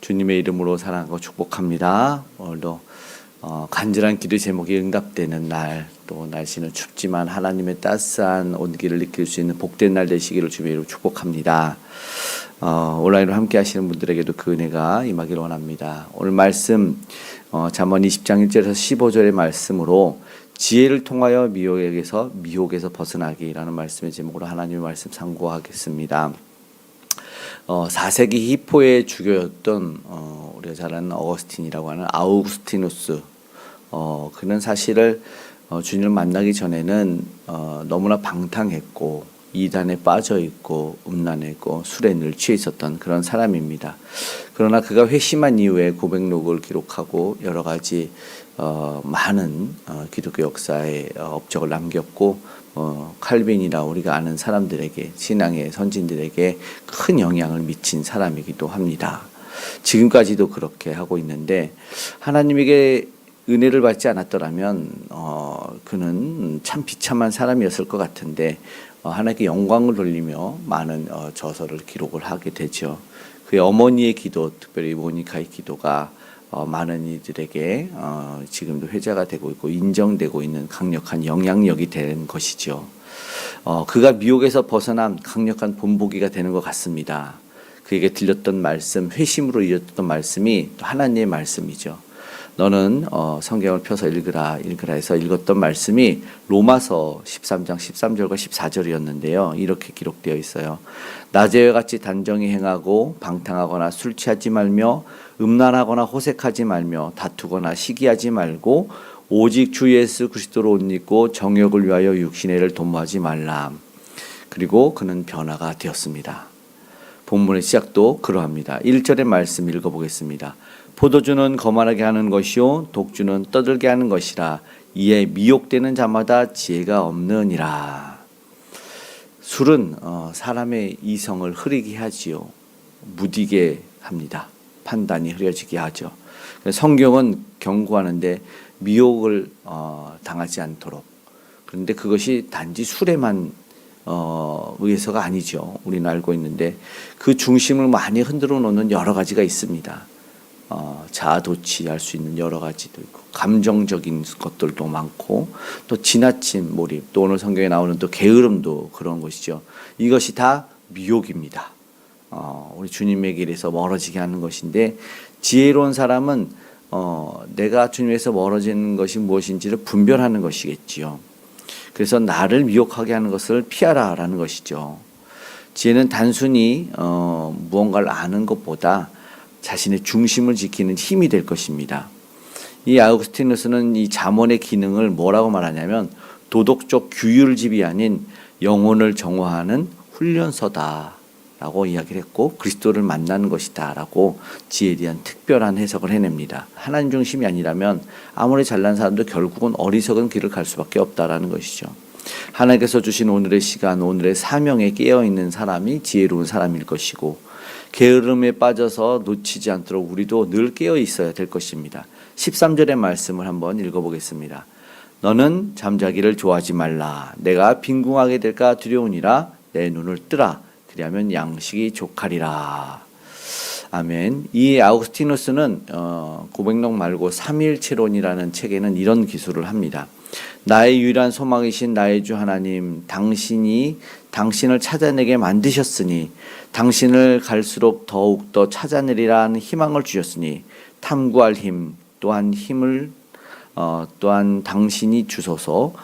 주님의 이름으로 사랑하고 축복합니다. 오늘도 어, 간절한 기도 제목이 응답되는 날, 또 날씨는 춥지만 하나님의 따스한 온기를 느낄 수 있는 복된 날 되시기를 주님의 이름으로 축복합니다. 어, 온라인으로 함께 하시는 분들에게도 그 은혜가 임하기를 원합니다. 오늘 말씀 어, 잠언 20장 1절에서 15절의 말씀으로 지혜를 통하여 미혹에게서 미혹에서 벗어나기라는 말씀의 제목으로 하나님의 말씀 상고하겠습니다. 어, 4세기 히포의 주교였던 어, 우리가 잘 아는 어거스틴이라고 하는 아우구스티누스 어, 그는 사실을 어, 주님을 만나기 전에는 어, 너무나 방탕했고 이단에 빠져 있고 음란했고 술에 늘 취해 있었던 그런 사람입니다. 그러나 그가 회심한 이후에 고백록을 기록하고 여러 가지 어, 많은 어, 기독교 역사에 어, 업적을 남겼고 어, 칼빈이나 우리가 아는 사람들에게 신앙의 선진들에게 큰 영향을 미친 사람이기도 합니다. 지금까지도 그렇게 하고 있는데 하나님에게 은혜를 받지 않았더라면 어, 그는 참 비참한 사람이었을 것 같은데 어, 하나님께 영광을 돌리며 많은 어, 저서를 기록을 하게 되죠. 그의 어머니의 기도, 특별히 모니카의 기도가 어, 많은 이들에게 어, 지금도 회자가 되고 있고 인정되고 있는 강력한 영향력이 된 것이죠. 어, 그가 미혹에서 벗어난 강력한 본보기가 되는 것 같습니다. 그에게 들렸던 말씀, 회심으로 이었던 말씀이 또 하나님의 말씀이죠. 너는 어, 성경을 펴서 읽으라 읽으라 해서 읽었던 말씀이 로마서 13장 13절과 14절이었는데요. 이렇게 기록되어 있어요. 낮에와 같이 단정히 행하고 방탕하거나 술 취하지 말며 음란하거나 호색하지 말며 다투거나 시기하지 말고 오직 주 예수 그리스도로 옷 입고 정욕을 위하여 육신의 를 도모하지 말라. 그리고 그는 변화가 되었습니다. 본문의 시작도 그러합니다. 1절의 말씀 읽어보겠습니다. 포도주는 거만하게 하는 것이요 독주는 떠들게 하는 것이라 이에 미혹되는 자마다 지혜가 없느니라. 술은 어, 사람의 이성을 흐리게 하지요. 무디게 합니다. 판단이 흐려지게 하죠. 성경은 경고하는데 미혹을 어, 당하지 않도록. 그런데 그것이 단지 술에만 어, 의해서가 아니죠. 우리는 알고 있는데 그 중심을 많이 흔들어 놓는 여러 가지가 있습니다. 어, 자아도취할 수 있는 여러 가지도 있고 감정적인 것들도 많고 또 지나친 몰입 또 오늘 성경에 나오는 또 게으름도 그런 것이죠. 이것이 다 미혹입니다. 어, 우리 주님의 길에서 멀어지게 하는 것인데 지혜로운 사람은 어, 내가 주님에서 멀어지는 것이 무엇인지를 분별하는 것이겠지요. 그래서 나를 미혹하게 하는 것을 피하라라는 것이죠. 지혜는 단순히 어, 무언가를 아는 것보다 자신의 중심을 지키는 힘이 될 것입니다. 이 아우구스티누스는 이 잠언의 기능을 뭐라고 말하냐면 도덕적 규율집이 아닌 영혼을 정화하는 훈련서다라고 이야기를 했고 그리스도를 만나는 것이다라고 지혜에 대한 특별한 해석을 해냅니다. 하나님 중심이 아니라면 아무리 잘난 사람도 결국은 어리석은 길을 갈 수밖에 없다라는 것이죠. 하나님께서 주신 오늘의 시간, 오늘의 사명에 깨어 있는 사람이 지혜로운 사람일 것이고 게으름에 빠져서 놓치지 않도록 우리도 늘 깨어 있어야 될 것입니다. 13절의 말씀을 한번 읽어보겠습니다. 너는 잠자기를 좋아하지 말라. 내가 빈궁하게 될까 두려우니라. 내 눈을 뜨라. 그리하면 양식이 족하리라. 아멘. 이 아우구스티누스는 어, 고백록 말고 삼일체론이라는 책에는 이런 기술을 합니다. 나의 유일한 소망이신 나의 주 하나님, 당신이 당신을 찾아내게 만드셨으니 당신을 갈수록 더욱 더 찾아내리라는 희망을 주셨으니 탐구할 힘 또한 힘을 어, 또한 당신이 주소서.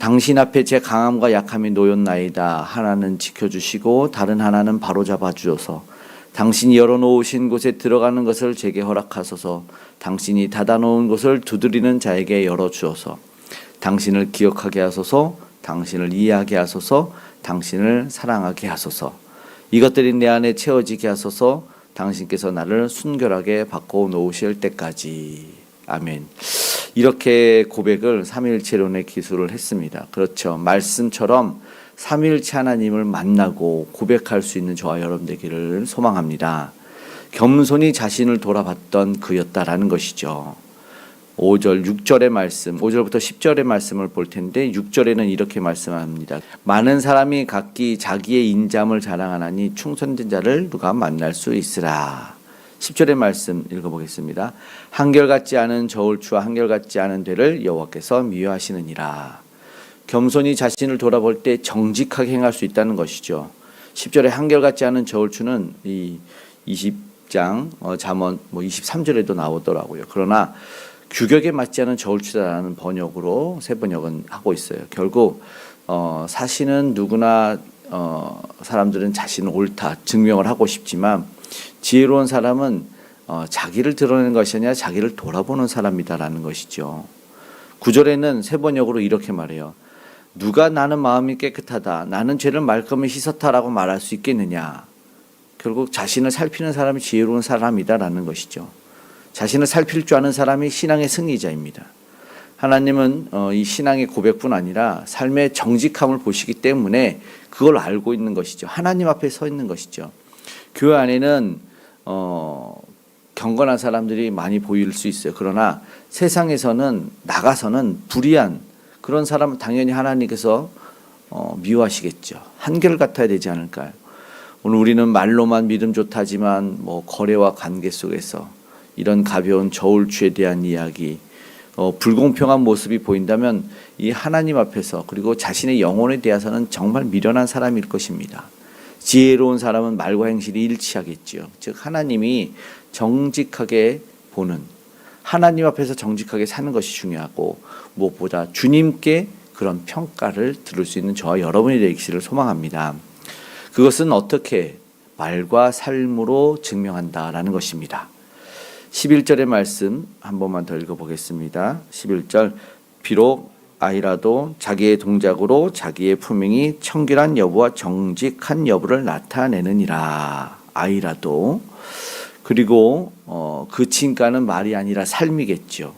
당신 앞에 제 강함과 약함이 놓였나이다. 하나는 지켜주시고 다른 하나는 바로잡아 주셔서. 당신이 열어놓으신 곳에 들어가는 것을 제게 허락하소서. 당신이 닫아놓은 곳을 두드리는 자에게 열어주어서 당신을 기억하게 하소서 당신을 이해하게 하소서 당신을 사랑하게 하소서. 이것들이 내 안에 채워지게 하소서 당신께서 나를 순결하게 바꿔 놓으실 때까지. 아멘. 이렇게 고백을 삼일체론의 기술을 했습니다. 그렇죠. 말씀처럼 삼일체 하나님을 만나고 고백할 수 있는 저와 여러분 되기를 소망합니다. 겸손히 자신을 돌아봤던 그였다라는 것이죠 5절, 6절의 말씀, 5절부터 10절의 말씀을 볼 텐데 6절에는 이렇게 말씀합니다. 많은 사람이 각기 자기의 인잠을 자랑하나니 충성된 자를 누가 만날 수 있으라. 10절의 말씀 읽어보겠습니다. 한결같지 않은 저울추와 한결같지 않은 되를 여호와께서 미워하시느니라. 겸손히 자신을 돌아볼 때 정직하게 행할 수 있다는 것이죠. 10절에 한결같지 않은 저울추는 이 20장 어, 잠언 뭐 23절에도 나오더라고요. 그러나 규격에 맞지 않은 저울추다라는 번역으로 새 번역은 하고 있어요. 결국 어, 사실은 누구나 어, 사람들은 자신은 옳다 증명을 하고 싶지만 지혜로운 사람은 어, 자기를 드러내는 것이 아니라 자기를 돌아보는 사람이다라는 것이죠. 구절에는 세 번역으로 이렇게 말해요. 누가 나는 마음이 깨끗하다, 나는 죄를 말끔히 씻었다라고 말할 수 있겠느냐? 결국 자신을 살피는 사람이 지혜로운 사람이다라는 것이죠. 자신을 살필 줄 아는 사람이 신앙의 승리자입니다. 하나님은 어, 이 신앙의 고백뿐 아니라 삶의 정직함을 보시기 때문에 그걸 알고 있는 것이죠. 하나님 앞에 서 있는 것이죠. 교회 안에는 어, 경건한 사람들이 많이 보일 수 있어요. 그러나 세상에서는 나가서는 불의한 그런 사람은 당연히 하나님께서 어, 미워하시겠죠. 한결 같아야 되지 않을까요? 오늘 우리는 말로만 믿음 좋다지만 뭐 거래와 관계 속에서 이런 가벼운 저울추에 대한 이야기, 어, 불공평한 모습이 보인다면 이 하나님 앞에서 그리고 자신의 영혼에 대해서는 정말 미련한 사람일 것입니다. 지혜로운 사람은 말과 행실이 일치하겠지요. 즉 하나님이 정직하게 보는 하나님 앞에서 정직하게 사는 것이 중요하고 무엇보다 주님께 그런 평가를 들을 수 있는 저와 여러분이 되기를 소망합니다. 그것은 어떻게 말과 삶으로 증명한다라는 것입니다. 11절의 말씀 한 번만 더 읽어보겠습니다. 11절 비록 아이라도 자기의 동작으로 자기의 품행이 청결한 여부와 정직한 여부를 나타내느니라. 아이라도 그리고 어, 그 진가는 말이 아니라 삶이겠죠.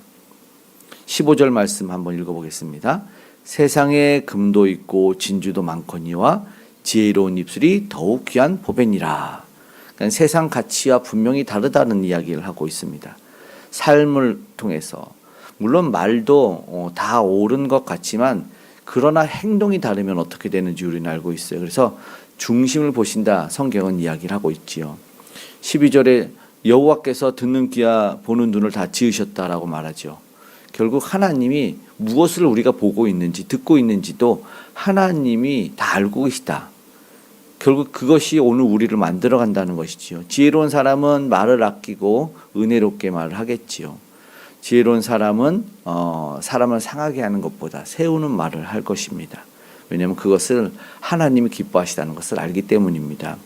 15절 말씀 한번 읽어보겠습니다. 세상에 금도 있고 진주도 많거니와 지혜로운 입술이 더욱 귀한 보배니라. 세상 가치와 분명히 다르다는 이야기를 하고 있습니다. 삶을 통해서 물론 말도 어, 다 옳은 것 같지만 그러나 행동이 다르면 어떻게 되는지 우리는 알고 있어요. 그래서 중심을 보신다 성경은 이야기를 하고 있지요. 12절에 여호와께서 듣는 귀와 보는 눈을 다 지으셨다라고 말하죠. 결국 하나님이 무엇을 우리가 보고 있는지 듣고 있는지도 하나님이 다 알고 계시다. 결국 그것이 오늘 우리를 만들어 간다는 것이지요. 지혜로운 사람은 말을 아끼고 은혜롭게 말을 하겠지요. 지혜로운 사람은 어, 사람을 상하게 하는 것보다 세우는 말을 할 것입니다. 왜냐하면 그것을 하나님이 기뻐하시다는 것을 알기 때문입니다.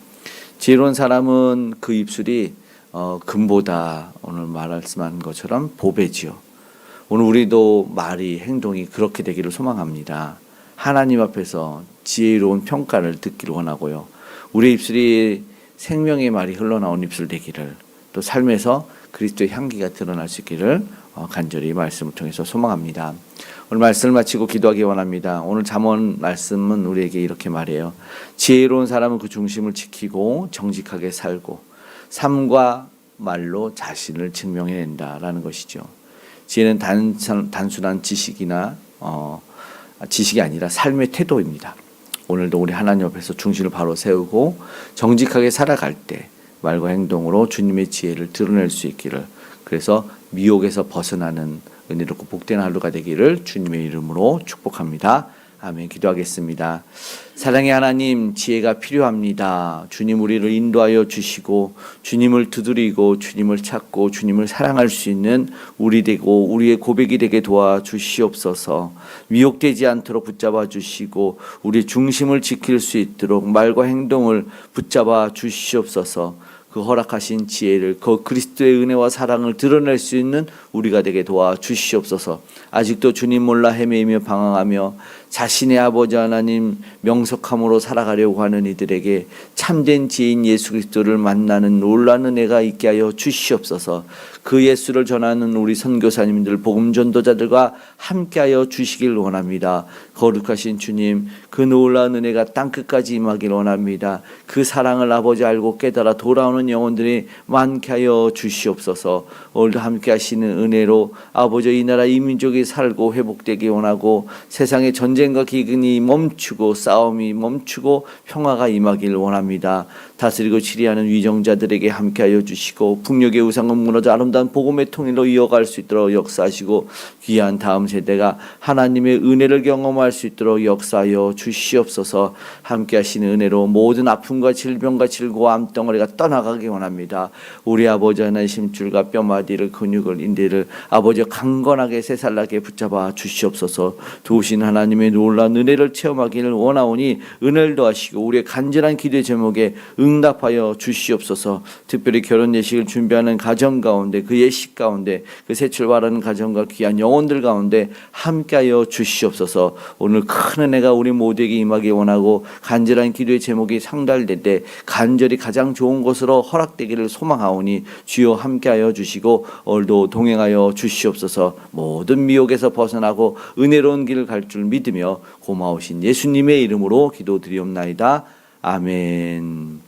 지혜로운 사람은 그 입술이 어, 금보다 오늘 말씀한 것처럼 보배지요. 오늘 우리도 말이 행동이 그렇게 되기를 소망합니다. 하나님 앞에서 지혜로운 평가를 듣기를 원하고요. 우리 입술이 생명의 말이 흘러나온 입술 되기를 또 삶에서 그리스도의 향기가 드러날 수 있기를 어, 간절히 말씀을 통해서 소망합니다. 오늘 말씀을 마치고 기도하기 원합니다. 오늘 잠언 말씀은 우리에게 이렇게 말해요. 지혜로운 사람은 그 중심을 지키고 정직하게 살고 삶과 말로 자신을 증명해낸다라는 것이죠. 지혜는 단순, 단순한 지식이나 어, 지식이 아니라 삶의 태도입니다. 오늘도 우리 하나님 앞에서 중심을 바로 세우고 정직하게 살아갈 때 말과 행동으로 주님의 지혜를 드러낼 수 있기를 그래서 미혹에서 벗어나는 은혜롭고 복된 하루가 되기를 주님의 이름으로 축복합니다. 아멘. 기도하겠습니다. 사랑의 하나님, 지혜가 필요합니다. 주님 우리를 인도하여 주시고 주님을 두드리고 주님을 찾고 주님을 사랑할 수 있는 우리 되고 우리의 고백이 되게 도와 주시옵소서. 미혹되지 않도록 붙잡아 주시고 우리 중심을 지킬 수 있도록 말과 행동을 붙잡아 주시옵소서. 그 허락하신 지혜를 그 그리스도의 은혜와 사랑을 드러낼 수 있는 우리가 되게 도와 주시옵소서. 아직도 주님 몰라 헤매이며 방황하며 자신의 아버지 하나님 명석함으로 살아가려고 하는 이들에게 참된 지혜인 예수 그리스도를 만나는 놀라는 애가 있게 하여 주시옵소서. 그 예수를 전하는 우리 선교사님들 복음 전도자들과 함께하여 주시길 원합니다. 거룩하신 주님, 그 놀라운 은혜가 땅 끝까지 임하길 원합니다. 그 사랑을 아버지 알고 깨달아 돌아오는 영혼들이 많게 하여 주시옵소서. 오늘도 함께 하시는 은혜로 아버지 이 나라 이 민족이 살고 회복되기 원하고 세상의 전쟁과 기근이 멈추고 싸움이 멈추고 평화가 임하길 원합니다. 다스리고 치리하는 위정자들에게 함께하여 주시고 북녘의 우상은 무너져 아름다운 복음의 통일로 이어갈 수 있도록 역사하시고 귀한 다음 세대가 하나님의 은혜를 경험할 수 있도록 역사하여 주시옵소서. 함께 하시는 은혜로 모든 아픔과 질병과 질고와 암덩어리가 떠나가기 원합니다. 우리 아버지 하나님 심줄과 뼈마디를 근육을 인대를 아버지 강건하게 새살나게 붙잡아 주시옵소서. 도우신 하나님의 놀라운 은혜를 체험하기를 원하오니 은혜를 더하시고 우리의 간절한 기대 제목에 응답하여 주시옵소서. 특별히 결혼 예식을 준비하는 가정 가운데 그 예식 가운데 그 새출 바라는 가정과 귀한 영혼들 가운데 함께하여 주시옵소서. 오늘 큰 은혜가 우리 모두에게 임하기 원하고 간절한 기도의 제목이 상달될 때 간절히 가장 좋은 것으로 허락되기를 소망하오니 주여 함께하여 주시고 오늘도 동행하여 주시옵소서. 모든 미혹에서 벗어나고 은혜로운 길을 갈 줄 믿으며 고마우신 예수님의 이름으로 기도드리옵나이다. 아멘.